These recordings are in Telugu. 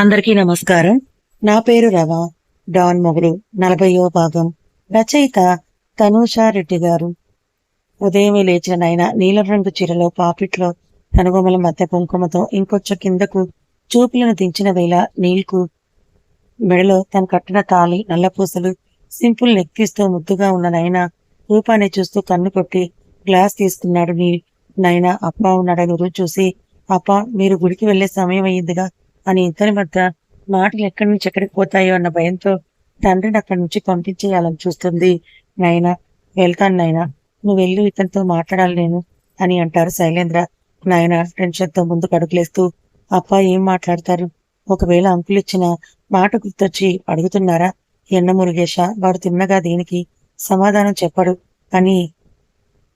అందరికీ నమస్కారం. నా పేరు రవ. డాన్ మొగుడు. నలభయో భాగం. రచయిత తనూషా రెడ్డి గారు. ఉదయమే లేచిన నాయన నీలం రంగు చీరలో పాపిట్లో కనుగొమల మధ్య కుంకుమతో ఇంకొచ్చ కిందకు చూపులను దించిన వేళ నీల్కు మెడలో తను కట్టిన తాళి నల్లపూసలు సింపుల్ నెక్కిస్తూ ముద్దుగా ఉన్న నాయన రూపాన్ని చూస్తూ కన్ను కొట్టి గ్లాస్ తీసుకున్నాడు నీల్. నయన అప్ప ఉన్నాడని రుచి చూసి అప్ప మీరు గుడికి వెళ్ళే సమయం అయ్యిందిగా. అని ఇద్దరి మధ్య మాటలు ఎక్కడి నుంచి ఎక్కడికి పోతాయో అన్న భయంతో తండ్రిని అక్కడి నుంచి పంపించేయాలని చూస్తుంది నైనా. వెళ్తాను నైనా. నువ్వు వెళ్ళి ఇతనితో మాట్లాడాలి నేను అని అంటారు శైలేంద్ర. నాయన టెన్షన్తో ముందు అడుగులేస్తూ అప్ప ఏం మాట్లాడతారు? ఒకవేళ అంకులు ఇచ్చిన మాట గుర్తొచ్చి అడుగుతున్నారా? ఎన్న మురుగేశ వాడు తిన్నగా దీనికి సమాధానం చెప్పడు. అని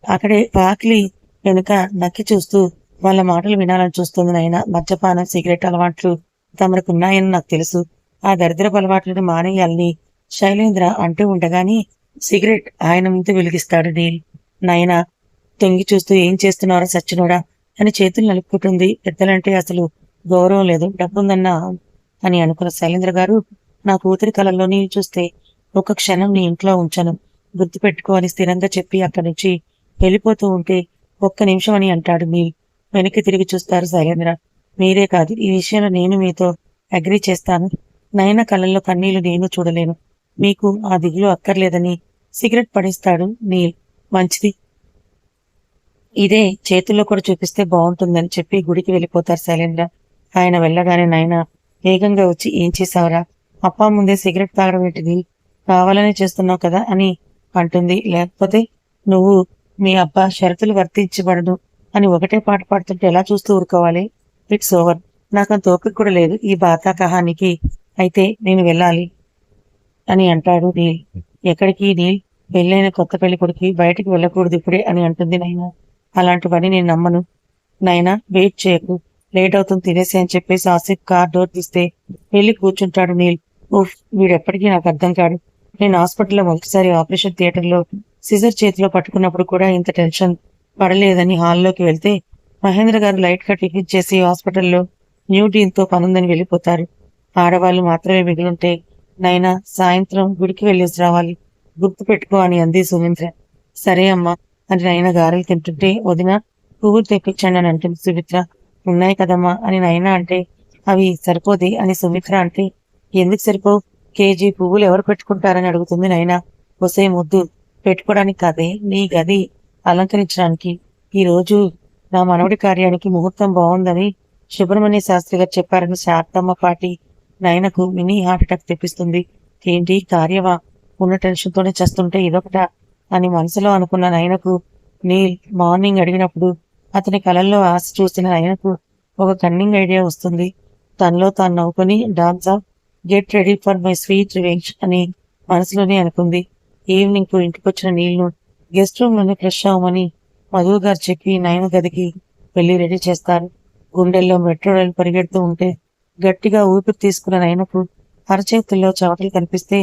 అక్కడే పాకిలి వెనుక నక్కి చూస్తూ వాళ్ళ మాటలు వినాలని చూస్తుంది నాయన మద్యపానం సిగరెట్ అలవాట్లు తమకున్నాయని నాకు తెలుసు. ఆ దరిద్రపు అలవాట్లను మానేయాలని శైలేంద్ర అంటూ ఉండగాని సిగరెట్ ఆయన ముందు వెలిగిస్తాడు నీల్ నాయన తొంగి చూస్తూ ఏం చేస్తున్నారో సచ్చినోడా? అని చేతులు నలుపుకుంటుంది. పెద్దలంటే అసలు గౌరవం లేదు డబ్బుందన్నా అని అనుకున్న శైలేంద్ర గారు నా కూతురి కళల్లో చూస్తే ఒక క్షణం నీ ఇంట్లో ఉంచను. గుర్తుపెట్టుకో అని స్థిరంగా చెప్పి అక్కడి నుంచి వెళ్ళిపోతూ ఉంటే ఒక్క నిమిషం అని అంటాడు నీల్ వెనక్కి తిరిగి చూస్తారు శైలేంద్ర. మీరే కాదు ఈ విషయంలో నేను మీతో అగ్రి చేస్తాను. నయన కళ్ళల్లో కన్నీళ్ళు నేను చూడలేను. మీకు ఆ దిగులు అక్కర్లేదని సిగరెట్ పడిస్తాడు నీల్. మంచిది. ఇదే చేతుల్లో కూడా చూపిస్తే బాగుంటుందని చెప్పి గుడికి వెళ్ళిపోతారు శైలేంద్ర. ఆయన వెళ్ళగానే నాయన వేగంగా వచ్చి ఏం చేసావురా అప్ప ముందే సిగరెట్ తాగడం ఏంటిది? కావాలని చేస్తున్నావు కదా అని అంటుంది. లేకపోతే నువ్వు మీ అబ్బా షరతులు వర్తించబడదు. అని ఒకటే పాట పాడుతుంటే ఎలా చూస్తూ ఊరుకోవాలి? ఇట్స్ ఓవర్ నాకంత ఓపిక కూడా లేదు. ఈ బాతా కహానికి అయితే నేను వెళ్ళాలి అని అంటాడు నీల్. ఎక్కడికి నీల్? పెళ్ళైన కొత్త పెళ్ళి కొడుకు బయటికి వెళ్ళకూడదు ఇప్పుడే అని అంటుంది నైనా. అలాంటి పని నేను నమ్మను. నైనా వెయిట్ చేయకు. లేట్ అవుతుంది తినేసి అని చెప్పేసి ఆసిఫ్ కార్ డోర్ తీస్తే వెళ్ళి కూర్చుంటాడు నీల్. ఉఫ్ వీడెప్పటికీ నాకు అర్థం కాడు. నేను హాస్పిటల్లో మొదటిసారి ఆపరేషన్ థియేటర్లో సిజర్ చేతిలో పట్టుకున్నప్పుడు కూడా ఇంత టెన్షన్. పడలేదని హాల్లోకి వెళ్తే మహేంద్ర గారు లైట్గా టిఫిన్ చేసి హాస్పిటల్లో న్యూ డీన్తో పనుందని వెళ్ళిపోతారు. ఆడవాళ్ళు మాత్రమే మిగిలింటే నైనా సాయంత్రం గుడికి వెళ్ళేసి రావాలి. గుర్తు పెట్టుకో అని అంది సుమిత్ర సరే అమ్మా అని నైనా గారెలు తింటుంటే వదిన పువ్వులు తెప్పించండి అని అంటుంది సుమిత్ర. ఉన్నాయి కదమ్మా అని నైనా అంటే అవి సరిపోది అని సుమిత్ర అంటే ఎందుకు సరిపోవు కేజీ పువ్వులు ఎవరు పెట్టుకుంటారని అడుగుతుంది నైనా. వసే ముద్దు పెట్టుకోవడానికి కాదే నీ గది. అలంకరించడానికి. ఈ రోజు నా మనవడి కార్యానికి ముహూర్తం బాగుందని సుబ్రహ్మణ్య శాస్త్రి గారు చెప్పారని శారదమ్మ పాటి నయనకు మినీ హార్ట్ అటాక్ తెప్పిస్తుంది. ఏంటి? కార్యవా? ఉన్న టెన్షన్ తోనే చేస్తుంటే ఇదొకట? అని మనసులో అనుకున్న నయనకు నీల్ మార్నింగ్ అడిగినప్పుడు అతని కళల్లో ఆశ చూసిన నయనకు ఒక కన్నింగ్ ఐడియా వస్తుంది. తనలో తాను నవ్వుకొని dance? Off get ready for my sweet revenge అని మనసులోనే అనుకుంది. ఈవినింగ్ ఇంటికి ఇంటికొచ్చిన నీళ్ళు గెస్ట్ రూమ్లోనే ఫ్రెష్ అవ్వమని మధు గారు చెప్పి నయన గదికి వెళ్ళి రెడీ చేస్తారు. గుండెల్లో మెట్రో రైలు పరిగెడుతూ ఉంటే గట్టిగా ఊపిరి తీసుకున్న నయనకు అరచేతుల్లో చవటలు కనిపిస్తే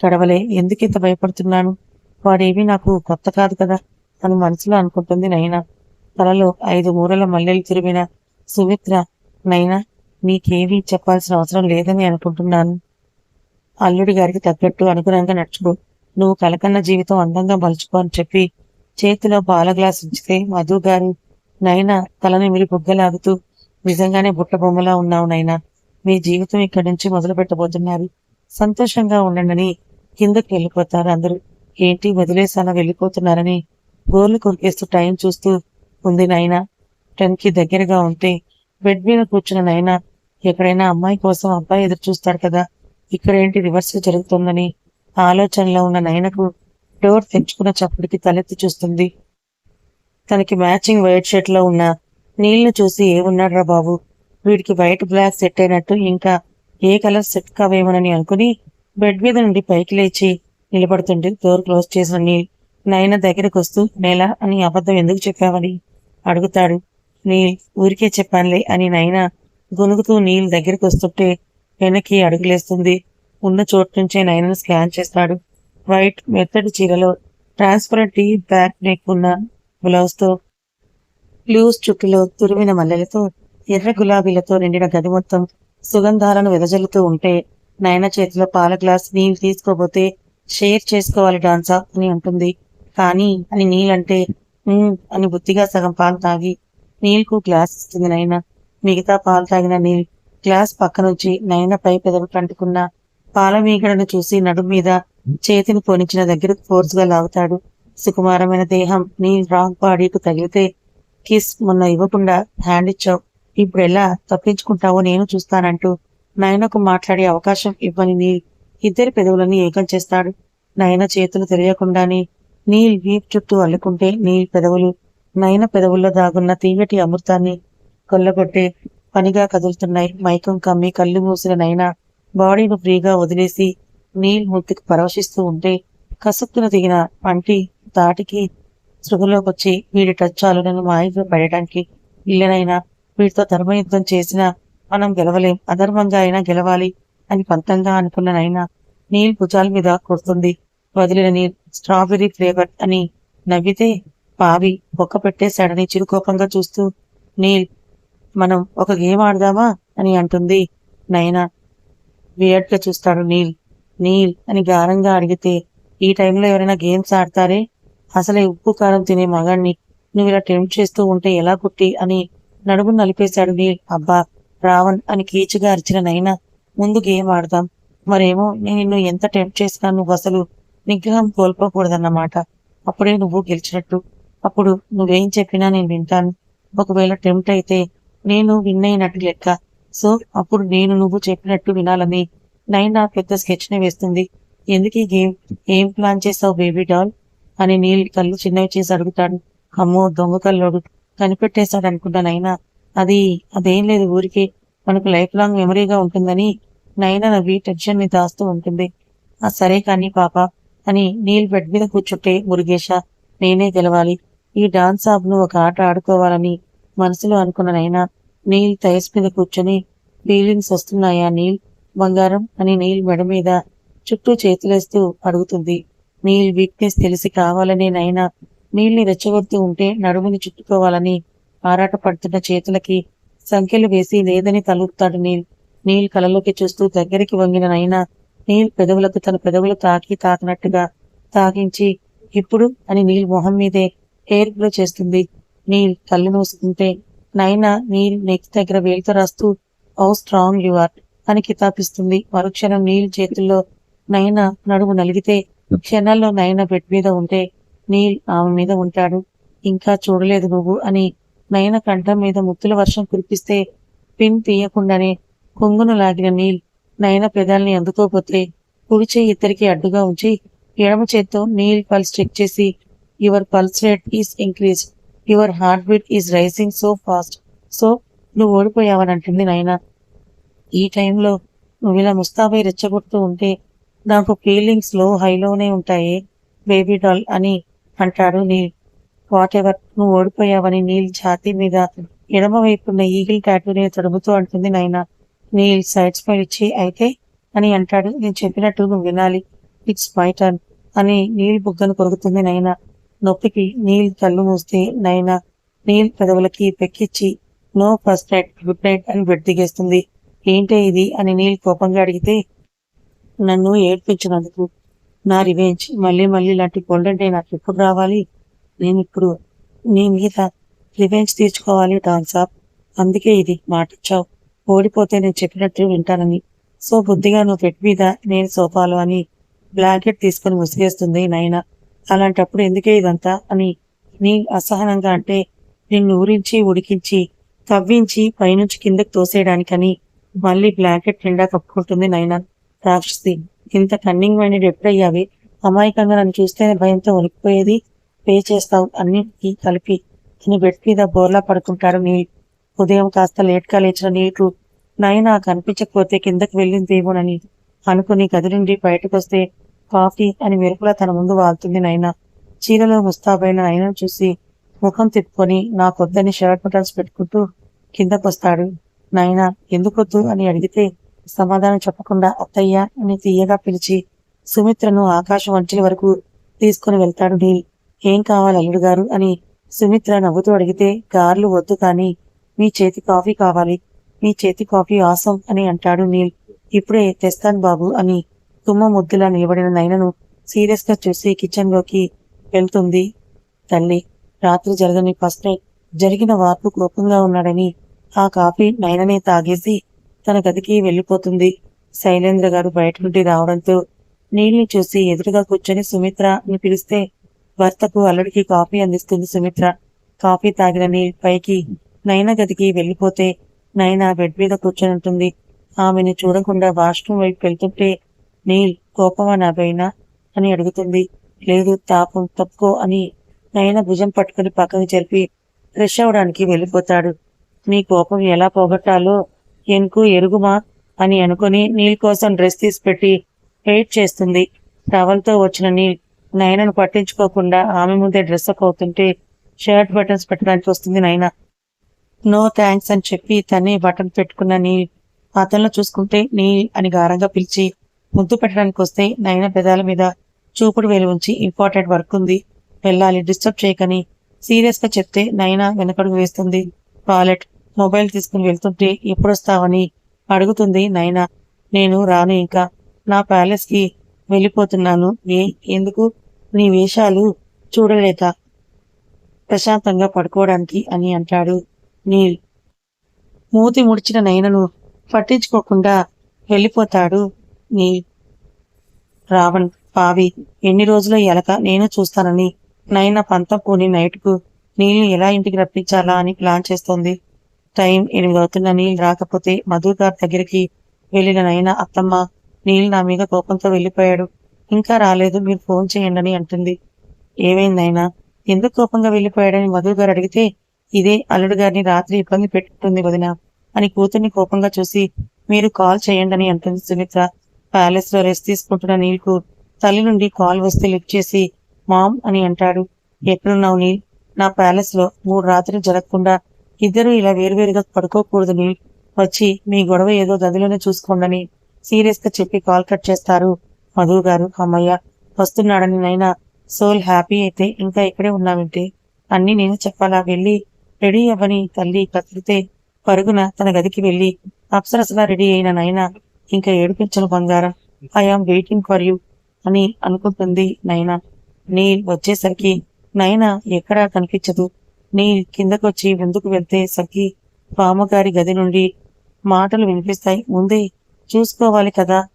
కడవలే ఎందుకింత భయపడుతున్నాను? వాడేవి నాకు కొత్త కాదు కదా అని మనసులో అనుకుంటుంది నయన. తలలో ఐదు మూరల మల్లెలు తిరిగిన సుమిత్ర నైనా నీకేమీ చెప్పాల్సిన అవసరం లేదని అనుకుంటున్నాను. అల్లుడి గారికి తగ్గట్టు అనుగుణంగా నడుచుకో. నువ్వు కలకన్న జీవితం అందంగా మలుచుకో అని చెప్పి చేతిలో పాల గ్లాస్ ఉంచితే మధు గారు నైనా తలని మీరు బుగ్గలాగుతూ నిజంగానే బుట్ట బొమ్మలా ఉన్నావు నైనా. మీ జీవితం ఇక్కడి నుంచి మొదలు పెట్టబోతున్నారు. సంతోషంగా ఉండండి కిందకి వెళ్ళిపోతారు అందరూ. ఏంటి వదిలేసానా వెళ్ళిపోతున్నారని గోర్లు కొరికేస్తూ టైం చూస్తూ ఉంది నైనా. టెన్కి దగ్గరగా ఉంటే బెడ్ మీద కూర్చున్న నైనా ఎక్కడైనా అమ్మాయి కోసం అబ్బాయి ఎదురు చూస్తాడు కదా. ఇక్కడేంటి రివర్స్ జరుగుతుందని ఆలోచనలో ఉన్న నయనకు డోర్ తెంచుకున్న చప్పుడికి తలెత్తి చూస్తుంది. తనకి మ్యాచింగ్ వైట్ షర్ట్లో ఉన్న నీళ్ళు చూసి ఏమున్నాడ్రా బాబు? వీడికి వైట్ బ్లాక్ సెట్ అయినట్టు ఇంకా ఏ కలర్ సెట్ కావేమోనని అనుకుని బెడ్ మీద నుండి పైకి లేచి నిలబడుతుంటే డోర్ క్లోజ్ చేసిన నీల్ నయన దగ్గరకు వస్తూ నేల అని అబద్ధం ఎందుకు చెప్పావని అడుగుతాడు. నీల్ ఊరికే చెప్పానులే అని నయన గొనుగుతూ నీల్ దగ్గరికి వస్తుంటే వెనక్కి అడుగులేస్తుంది. ఉన్న చోటు నుంచే నయనను స్కాన్ చేస్తాడు. వైట్ మెత్తడి చీరలో ట్రాన్స్పరెంట్ టీ బ్యాక్ నెక్ ఉన్న బ్లౌజ్తో లూజ్ చుట్టులో తురిమిన మల్లెలతో ఎర్ర గులాబీలతో నిండిన గది మొత్తం సుగంధాలను వెదజల్లుతూ ఉంటే నయన చేతిలో పాల గ్లాస్ నీళ్ళు తీసుకోబోతే షేర్ చేసుకోవాలి డాన్సా అని అంటుంది కానీ అని నీళ్ళంటే అని బుద్ధిగా సగం పాలు తాగి నీల్కు గ్లాస్ ఇస్తుంది నయన. మిగతా పాలు తాగిన నీళ్ళు గ్లాస్ పక్కనుంచి నయన పై పెదవి కంటుకున్న పాలమీగడను చూసి నడుము మీద చేతిని పొనిచిన దగ్గరకు ఫోర్స్గా లాగుతాడు. సుకుమారమైన దేహం నీ రాంగ్ బాడీకు తగిలితే కిస్ మొన్న ఇవ్వకుండా హ్యాండ్ ఇచ్చావు. ఇప్పుడు ఎలా తప్పించుకుంటావో నేను చూస్తానంటూ నయనకు మాట్లాడే అవకాశం ఇవ్వని నీల్ ఇద్దరి పెదవులని ఏకం చేస్తాడు. నయన చేతులు తెలియకుండానే నీల్ వీప్ చుట్టూ అల్లుకుంటే నీల్ పెదవులు నయన పెదవుల్లో దాగున్న తీయటి అమృతాన్ని కొల్లగొట్టే పనిగా కదులుతున్నాయి. మైకం కమ్మి కళ్ళు మూసిన నయన బాడీని ఫ్రీగా వదిలేసి నీల్ ముద్దుకు పరవశిస్తూ ఉంటే కసుక్కున దిగిన పంటి దాటికి సృహలోకొచ్చి వీడి టచ్ చాలు మాయంగా పడటానికి ఇల్లనైనా వీటితో ధర్మయుద్ధం చేసినా మనం గెలవలేం అధర్మంగా అయినా గెలవాలి అని పంతంగా అనుకున్న నైనా నీల్ భుజాల మీద కొడుతుంది. వదిలిన నీల్ స్ట్రాబెర్రీ ఫ్లేవర్ అని నవ్వితే పావి బొక్క పెట్టేశాడని చిరుకోపంగా చూస్తూ నీల్ మనం ఒక గేమ్ ఆడదామా అని అంటుంది నైనా. గా చూస్తాడు నీల్ నీల్ అని గారంగా అడిగితే ఈ టైంలో ఎవరైనా గేమ్స్ ఆడతారే? అసలే ఉప్పు కారం తినే మగాణ్ణి. నువ్వు ఇలా టెంప్ట్ చేస్తూ ఉంటే ఎలా కుట్టి అని నడుము నలిపేశాడు నీల్. అబ్బా రావణ్ అని కీచుగా అరిచిన నైనా ముందు గేమ్ ఆడదాం. మరేమో నేను నిన్ను ఎంత టెంప్ట్ చేసినా నువ్వు అసలు నిగ్రహం కోల్పోకూడదన్నమాట. అప్పుడే నువ్వు గెలిచినట్టు. అప్పుడు నువ్వేం చెప్పినా నేను వింటాను. ఒకవేళ టెంప్ట్ అయితే నేను విన్ అయినట్టు లెక్క. సో అప్పుడు నేను నువ్వు చెప్పినట్టు వినాలని నైనా పెద్ద స్కెచ్ని వేస్తుంది. ఎందుకు ఈ గేమ్? ఏం ప్లాన్ చేసావు బేబీ డాల్? అని నీల్ కళ్ళు చిన్నవి చేసి అడుగుతాడు. అమ్మో దొంగ కల్లోడు. కనిపెట్టేశాడు అనుకుంటా నైనా. అది అదేం లేదు ఊరికే. మనకు లైఫ్ లాంగ్ మెమరీగా ఉంటుందని నైనా నవ్వి టెన్షన్ని దాస్తూ ఉంటుంది. ఆ సరే కానీ పాప అని నీల్ బెడ్ మీద కూర్చుంటే మురుగేష నేనే గెలవాలి. ఈ డాన్స్ సాబ్ను ఒక ఆట ఆడుకోవాలని మనసులో అనుకున్న నైనా నీల్ టైర్స్ మీద కూర్చొని ఫీలింగ్స్ వస్తున్నాయా నీల్? బంగారం? అని నీల్ మెడ మీద చుట్టూ చేతులేస్తూ అడుగుతుంది. నీల్ వీక్నెస్ తెలిసి కావాలనే నైనా నీల్ని రెచ్చగొడుతూ ఉంటే నడుముని చుట్టుకోవాలని ఆరాటపడుతున్న చేతులకి సంఖ్యలు వేసి లేదని తలుపుతాడు నీల్. నీల్ కలలోకి చూస్తూ దగ్గరికి వంగిన నైనా నీల్ పెదవులకు తన పెదవులు తాకి తాకినట్టుగా తాకించి ఇప్పుడు అని నీల్ మొహం మీదే హెయిర్ బ్లో చేస్తుంది. నీల్ కళ్ళు మూసుకుంటే నైనా నీల్ నెక్ దగ్గర వేలితో రాస్తూ హౌ స్ట్రాంగ్ యు ఆర్ అని కితాపిస్తుంది మరుక్షణం నీల్ చేతుల్లో నైనా నడుము నలిగితే క్షణాల్లో నైనా బెడ్ మీద ఉంటే నీల్ ఆమె మీద ఉంటాడు. ఇంకా చూడలేదు నువ్వు అని నయన కంఠం మీద ముత్తుల వర్షం కురిపిస్తే పిన్ తీయకుండానే కొంగును లాగిన నీల్ నయన పెదాల్ని అందుకోపోతే కుడి చేయి ఇద్దరికి అడ్డుగా ఉంచి ఎడమ చేత్తో నీల్ పల్స్ చెక్ చేసి your pulse rate is increase your heart beat is rising so fast. So నువ్వు ఓడిపోయావని అంటుంది నైనా ఈ టైంలో నువ్వు ఇలా ముస్తాబై రెచ్చగొడుతూ ఉంటే నాకు ఫీలింగ్స్లో హైలోనే ఉంటాయి బేబీ డాల్ అని అంటాడు నీల్. వాట్ ఎవర్ నువ్వు ఓడిపోయావని నీల్ ఛాతీ మీద ఎడమ వైపున్న ఈగిల్ ట్యాటూని తడుముతూ అంటుంది నైనా నీల్ సైడ్ స్మైల్ ఇచ్చి అయితే అని అంటాడు. నేను చెప్పినట్టు నువ్వు వినాలి. ఇట్స్ మై టర్న్ అని నీల్ బుగ్గను కొరుకుతుంది నైనా నొప్పికి నీల్ కళ్ళు మూస్తే నైనా నీల్ పెదవులకి పెక్కిచ్చి no first night good night అని బెడ్ దిగేస్తుంది ఏంటే ఇది? అని నీల్ కోపంగా అడిగితే నన్ను ఏడ్పించినందుకు నా రివెంజ్. మళ్ళీ మళ్ళీ ఇలాంటి గోల్డెన్ డే నాకు ఎప్పుడు రావాలి? నేను ఇప్పుడు నీ మీద రివెంజ్ తీర్చుకోవాలి డాన్సాప్ అందుకే ఇది మాటిచ్చావు. ఓడిపోతే నేను చెప్పినట్టు వింటానని. సో బుద్ధిగా నువ్వు బెడ్ మీద నేను సోఫాలో అని బ్లాంకెట్ తీసుకుని ముసిగేస్తుంది నైనా. అలాంటప్పుడు ఎందుకే ఇదంతా అని నీ అసహనంగా అంటే నిన్ను ఊరించి ఉడికించి తవ్వించి పైనుంచి కిందకు తోసేయడానికని మళ్ళీ బ్లాంకెట్ నిండా కప్పుకుంటుంది నైనా. రాక్షసి ఇంత కన్నింగ్ మైండెడ్ ఎప్పుడయ్యావి అమాయకంగా నన్ను చూస్తేనే భయంతో వణికిపోయేది. పే చేస్తావు అన్నిటికీ కలిపి. అని బెడ్ మీద బోర్లా పడుకుంటాడు నీ ఉదయం కాస్త లేట్గా లేచిన నీటు నైనా కనిపించకపోతే కిందకి వెళ్ళిందేమోనని అనుకుని గది నుండి బయటకు వస్తే కాఫీ అని మెరుపులా తన ముందు వాళ్తుంది నైనా. చీరలో ముస్తాబైన నైనా చూసి ముఖం తిప్పుకొని నాకొద్దని షర్ట్ బటన్స్ పెట్టుకుంటూ కిందకొస్తాడు. నైనా ఎందుకొద్దు అని అడిగితే సమాధానం చెప్పకుండా అత్తయ్య అని తీయగా పిలిచి సుమిత్రను ఆకాశం వంచలి వరకు తీసుకుని వెళ్తాడు నీల్. ఏం కావాలి అల్లుడు గారు అని సుమిత్ర నవ్వుతూ అడిగితే గార్లు వద్దు కానీ మీ చేతి కాఫీ కావాలి. మీ చేతి కాఫీ ఆసం అని అంటాడు నీల్. ఇప్పుడే తెస్తాను బాబు అని తుమ్మ ముద్దులా నిలబడిన నైనను సీరియస్గా చూసి కిచెన్లోకి వెళ్తుంది. తల్లి రాత్రి జరగని ఫస్ట్ నైట్ జరిగిన వార్పు కోపంగా ఉన్నాడని ఆ కాఫీ నైననే తాగేసి తన గదికి వెళ్ళిపోతుంది. శైలేంద్ర గారు బయట నుండి రావడంతో నీళ్ళని చూసి ఎదురుగా కూర్చొని సుమిత్ర అని పిలిస్తే భర్తకు అల్లుడికి కాఫీ అందిస్తుంది సుమిత్ర. కాఫీ తాగిన నీల్ పైకి నయన గదికి వెళ్ళిపోతే నయన బెడ్ మీద కూర్చొని ఉంటుంది. ఆమెను చూడకుండా వాష్రూమ్ వైపు వెళ్తుంటే నీల్ కోపమా నా పైన? అని అడుగుతుంది. లేదు తాపం తప్పుకో అని నయన భుజం పట్టుకుని పక్కకు జరిపి ఫ్రెష్ అవడానికి వెళ్ళిపోతాడు. నీ కోపం ఎలా పోగొట్టాలో ఎనుకు ఎరుగుమా? అని అనుకుని నీల్ కోసం డ్రెస్ తీసి పెట్టి వెయిట్ చేస్తుంది. టవల్తో వచ్చిన నీల్ నయనను పట్టించుకోకుండా ఆమె ముందే డ్రెస్ అప్ అవుతుంటే షర్ట్ బటన్స్ పెట్టడానికి వస్తుంది నయన. నో థ్యాంక్స్ అని చెప్పి తనే బటన్ పెట్టుకున్న నీల్ అతనిలో చూసుకుంటే నీల్ అని గారంగా పిలిచి ముద్దు పెట్టడానికి వస్తే నయన పెదాల మీద చూపుడు వేలు ఉంచి ఇంపార్టెంట్ వర్క్ ఉంది. వెళ్ళాలి డిస్టర్బ్ చేయకని సీరియస్గా చెప్తే నయన వెనకడుగు వేస్తుంది. వాలెట్ మొబైల్ తీసుకుని వెళ్తుంటే ఎప్పుడొస్తావని అడుగుతుంది నయన. నేను రాను ఇంకా. నా ప్యాలెస్కి వెళ్ళిపోతున్నాను. ఏ ఎందుకు? నీ వేషాలు చూడలేక ప్రశాంతంగా పడుకోవడానికి అని అంటాడు నీల్. మూతి ముడిచిన నయనను పట్టించుకోకుండా వెళ్ళిపోతాడు. నీ రావణ్ పావి ఎన్ని రోజుల ఎలక నేను చూస్తానని. నైనా పంతం పోని నైట్కు నీళ్ళు ఎలా ఇంటికి రప్పించాలా అని ప్లాన్ చేస్తోంది. టైం ఎనిమిది అవుతున్న నీళ్ళు రాకపోతే మధు గారి దగ్గరికి వెళ్ళిన నైన అత్తమ్మ నీళ్ళు నా మీద కోపంతో వెళ్ళిపోయాడు. ఇంకా రాలేదు మీరు ఫోన్ చేయండి అని అంటుంది ఏమైందైనా ఎందుకు కోపంగా వెళ్ళిపోయాడని మధు గారు అడిగితే ఇదే అల్లుడు గారిని రాత్రి ఇబ్బంది పెట్టుకుంటుంది వదిన అని కూతుర్ని కోపంగా చూసి మీరు కాల్ చేయండి అని అంటుంది సుమిత్ర. ప్యాలెస్లో రెస్ట్ తీసుకుంటున్న నీల్కు తల్లి నుండి కాల్ వస్తే లిఫ్ట్ చేసి మామ్ అని అంటాడు. ఎక్కడున్నావు నీల్? నా ప్యాలెస్లో మూడు రాత్రి జరగకుండా ఇద్దరు ఇలా వేరువేరుగా పడుకోకూడదు నీల్. వచ్చి మీ గొడవ ఏదో గదిలోనే చూసుకోండి సీరియస్గా చెప్పి కాల్ కట్ చేస్తారు మధు గారు అమ్మయ్య వస్తున్నాడని నైనా సోల్ హ్యాపీ అయితే ఇంకా ఇక్కడే ఉన్నామంటే అన్ని నేను చెప్పాలా? వెళ్ళి రెడీ అవ్వని తల్లి కత్తిరితే పరుగున తన గదికి వెళ్ళి అప్సరసలా రెడీ అయిన నైనా ఇంకా ఏడిపించను బంగారం. ఐఆమ్ వెయిటింగ్ ఫర్ యూ అని అనుకుంటుంది నైనా. నీ వచ్చేసరికి నైనా ఎక్కడా కనిపించదు. నీ కిందకొచ్చి ముందుకు వెళ్తే సఖి పామగారి గది నుండి మాటలు వినిపిస్తాయి. ముందే చూసుకోవాలి కదా.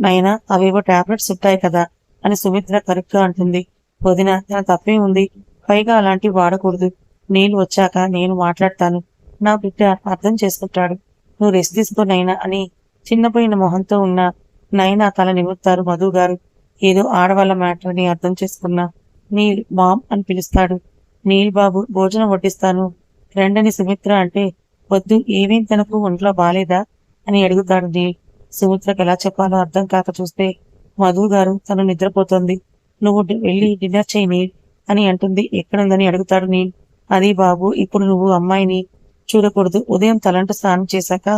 నైనా అవేవో టాబ్లెట్స్ ఉంటాయి కదా అని సుమిత్ర కరెక్ట్గా అంటుంది. వదిన తన తప్పే ఉంది. పైగా అలాంటివి వాడకూడదు. నీళ్ళు వచ్చాక నేను మాట్లాడతాను. నా బిడ్డ అర్థం చేసుకుంటాడు. నువ్వు రెస్ట్ తీసుకో నైనా అని చిన్నపోయిన మొహంతో ఉన్న నైనా తల నిముతారు మధు గారు. ఏదో ఆడవాళ్ళ మ్యాటర్ని అర్థం చేసుకున్న నీల్ మామ్ అని పిలుస్తాడు. నీల్ బాబు భోజనం వడ్డిస్తాను. రెండని సుమిత్ర అంటే వద్దు ఏమేం తనకు ఒంట్లో బాలేదా అని అడుగుతాడు నీల్. సుమిత్రకు ఎలా చెప్పాలో అర్థం కాక చూస్తే మధు గారు తను నిద్రపోతుంది. నువ్వు వెళ్ళి డిన్నర్ చేయి నీల్ అని అంటుంది. ఎక్కడుందని అడుగుతాడు నీల్. అది బాబు ఇప్పుడు నువ్వు అమ్మాయిని చూడకూడదు. ఉదయం తలంటు స్నానం చేశాక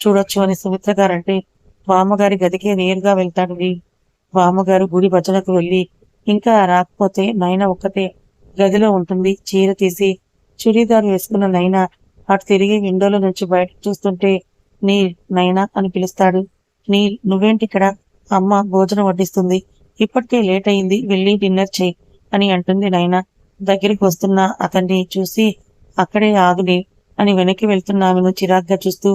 చూడొచ్చు అని సుమిత్ర గారంటే బామ్మగారి గదికి నేరుగా వెళ్తాడు నీల్ బామ్మగారు గుడి భజనకు వెళ్ళి ఇంకా రాకపోతే నైనా ఒక్కతే గదిలో ఉంటుంది. చీర తీసి చుడీదారు వేసుకున్న నైనా అటు తిరిగి విండోలో నుంచి బయటకు చూస్తుంటే నీల్ నైనా అని పిలుస్తాడు. నీల్ నువ్వేంటి ఇక్కడ అమ్మ భోజనం వడ్డిస్తుంది. ఇప్పటికే లేట్ అయింది వెళ్ళి డిన్నర్ చేయి అని అంటుంది నైనా. దగ్గరికి వస్తున్న అతన్ని చూసి అక్కడే ఆగుని అని వెనక్కి వెళ్తున్న ఆమెను చిరాగ్గా చూస్తూ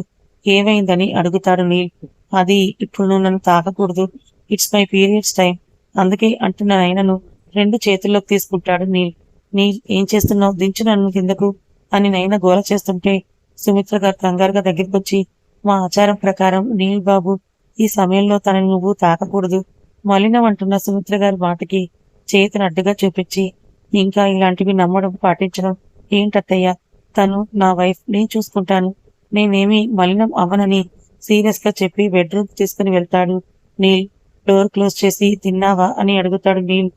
ఏమైందని? అడుగుతాడు నీల్. అది ఇప్పుడు నువ్వు నన్ను తాకకూడదు. ఇట్స్ మై పీరియడ్స్ టైం అందుకే అంటున్న నైనను రెండు చేతుల్లోకి తీసుకుంటాడు నీల్. నీల్ ఏం చేస్తున్నావు? దించు నన్ను కిందకు అని నైన గోల చేస్తుంటే సుమిత్ర గారు కంగారుగా దగ్గరికి వచ్చి మా ఆచారం ప్రకారం నీల్ బాబు ఈ సమయంలో తనని నువ్వు తాకకూడదు. మలినం అంటున్న సుమిత్ర గారి మాటకి చేతిని అడ్డుగా చూపించి ఇంకా ఇలాంటివి నమ్మడం పాటించడం ఏంటత్తయ్యా? తను నా వైఫ్ నేను చూసుకుంటాను. నేనేమి మలినం అవ్వనని సీరియస్గా చెప్పి బెడ్రూమ్ తీసుకుని వెళ్తాడు. నీల్ డోర్ క్లోజ్ చేసి తిన్నావా అని అడుగుతాడు నీల్.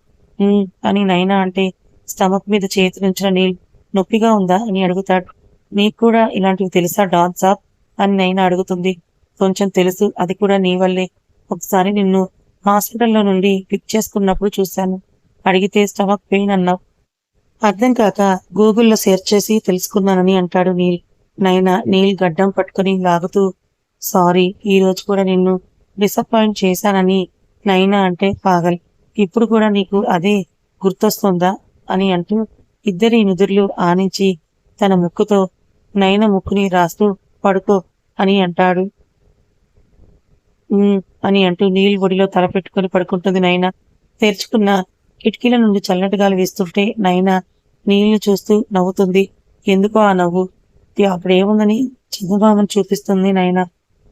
అని నైనా అంటే స్టమక్ మీద చేతి నుంచిన నీల్ నొప్పిగా ఉందా? అని అడుగుతాడు. నీకు కూడా ఇలాంటివి తెలుసా డాన్ సాబ్? అని నైనా అడుగుతుంది. కొంచెం తెలుసు అది కూడా నీ వల్లే. ఒకసారి నిన్ను హాస్పిటల్లో నుండి పిక్ చేసుకున్నప్పుడు చూశాను. అడిగితే స్టమక్ పెయిన్ అన్నావు. అర్థం కాక గూగుల్లో సెర్చ్ చేసి తెలుసుకున్నానని అంటాడు నీల్. నైనా నీల్ గడ్డం పట్టుకుని లాగుతూ సారీ ఈ రోజు కూడా నిన్ను డిసప్పాయింట్ చేశానని నైనా అంటే పాగల్. ఇప్పుడు కూడా నీకు అదే గుర్తొస్తుందా? అని అంటూ ఇద్దరి నుదుర్లు ఆనించి తన ముక్కుతో నైన ముక్కుని రాస్తూ పడుకో అని అంటాడు. అని అంటూ నీళ్ళు ఒడిలో తలపెట్టుకుని పడుకుంటుంది నైనా. తెరుచుకున్న కిటికీల నుండి చల్లటి గాలి వేస్తుంటే నైనా నీళ్ళు చూస్తూ నవ్వుతుంది. ఎందుకో ఆ నవ్వు? ఇది అప్పుడేముందని చంద్రబాబుని చూపిస్తుంది నైనా.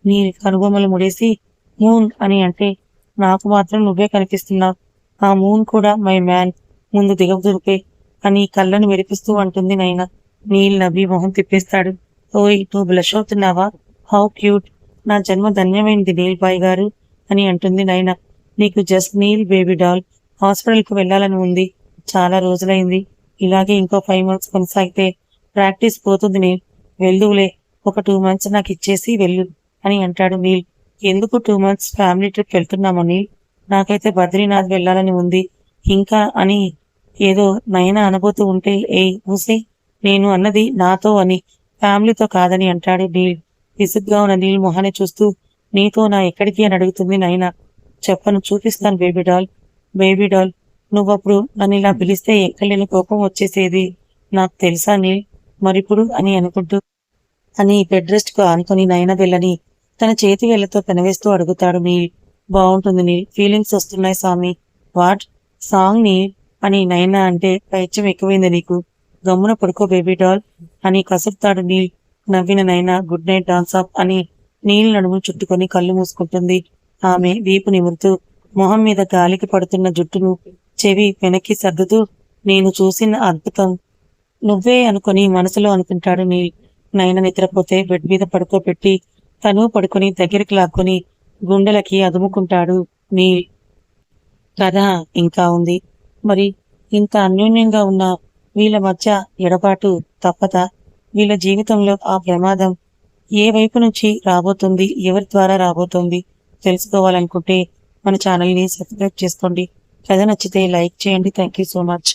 నీ కనుబొమ్మలు ముడేసి మూన్ అని అంటే నాకు మాత్రం నువ్వే కనిపిస్తున్నావు. ఆ మూన్ కూడా మై మ్యాన్. ముందు దిగదురుపే అని కళ్ళను మెరిపిస్తూ అంటుంది నైనా. నీల్ నవ్వి మొహం తిప్పేస్తాడు. ఓయ్ నువ్వు బ్లష్ అవుతున్నావా? How cute. నా జన్మ ధన్యమైంది నీల్ బాయ్ గారు అని అంటుంది నైనా. నీకు జస్ట్ నీల్ బేబీ డాల్. హాస్పిటల్కి వెళ్ళాలని ఉంది. చాలా రోజులైంది. ఇలాగే ఇంకో ఫైవ్ మంత్స్ కొనసాగితే ప్రాక్టీస్ పోతుంది నేను వెళ్దువులే. ఒక టూ మంత్స్ నాకు ఇచ్చేసి వెళ్ళు అని అంటాడు నీల్. ఎందుకు టూ మంత్స్ ఫ్యామిలీ ట్రిప్ వెళ్తున్నామో నీల్? నాకైతే బద్రీనాథ్ వెళ్ళాలని ఉంది. ఇంకా అని ఏదో నయన అనుభూతి ఉంటే ఏ మూసి నేను అన్నది నాతో అని ఫ్యామిలీతో కాదని అంటాడు నీల్. విసుగ్గా ఉన్న నీల్ మొహాన్ని చూస్తూ నీతో నా ఎక్కడికి అని అడుగుతుంది నయన. చెప్పను చూపిస్తాను బేబీ డాల్. బేబీ డాల్ నువ్వప్పుడు నన్ను ఇలా పిలిస్తే ఎక్కలేని కోపం వచ్చేసేది. నాకు తెలుసా నీ మరిప్పుడు అని అనుకుంటూ. అని బెడ్రెస్ట్కు ఆనుకొని నయన వెళ్ళని తన చేతి వేళ్ళతో పెనవేస్తూ అడుగుతాడు నీల్. బాగుంటుంది నీల్ ఫీలింగ్స్ వస్తున్నాయి స్వామి. వాట్? సాంగ్ నీల్? అని నయన అంటే పైత్యం ఎక్కువైంది నీకు. గమ్మున పడుకో బేబీ డాల్ అని కసుపుతాడు నీల్. నవ్విన నైనా గుడ్ నైట్ డాన్స్ ఆఫ్ అని నీల్ నడుము చుట్టుకొని కళ్ళు మూసుకుంటుంది. ఆమె వీపు నిమురుతూ మొహం మీద గాలికి పడుతున్న జుట్టును చెవి వెనక్కి సర్దుతూ నేను చూసిన అద్భుతం. నువ్వే అనుకొని మనసులో అనుకుంటాడు నీ నైన నిద్రపోతే బెడ్ మీద పడుకోబెట్టి తను పడుకొని దగ్గరికి లాక్కొని గుండెలకి అదుముకుంటాడు నీ కథ ఇంకా ఉంది. మరి ఇంత అన్యోన్యంగా ఉన్న వీళ్ళ మధ్య ఎడబాటు తప్పదా? వీళ్ళ జీవితంలో ఆ ప్రమాదం ఏ వైపు నుంచి రాబోతుంది ఎవరి ద్వారా రాబోతుంది? తెలుసుకోవాలనుకుంటే మన ఛానల్ని సబ్స్క్రైబ్ చేసుకోండి. కథ నచ్చితే లైక్ చేయండి. Thank you so much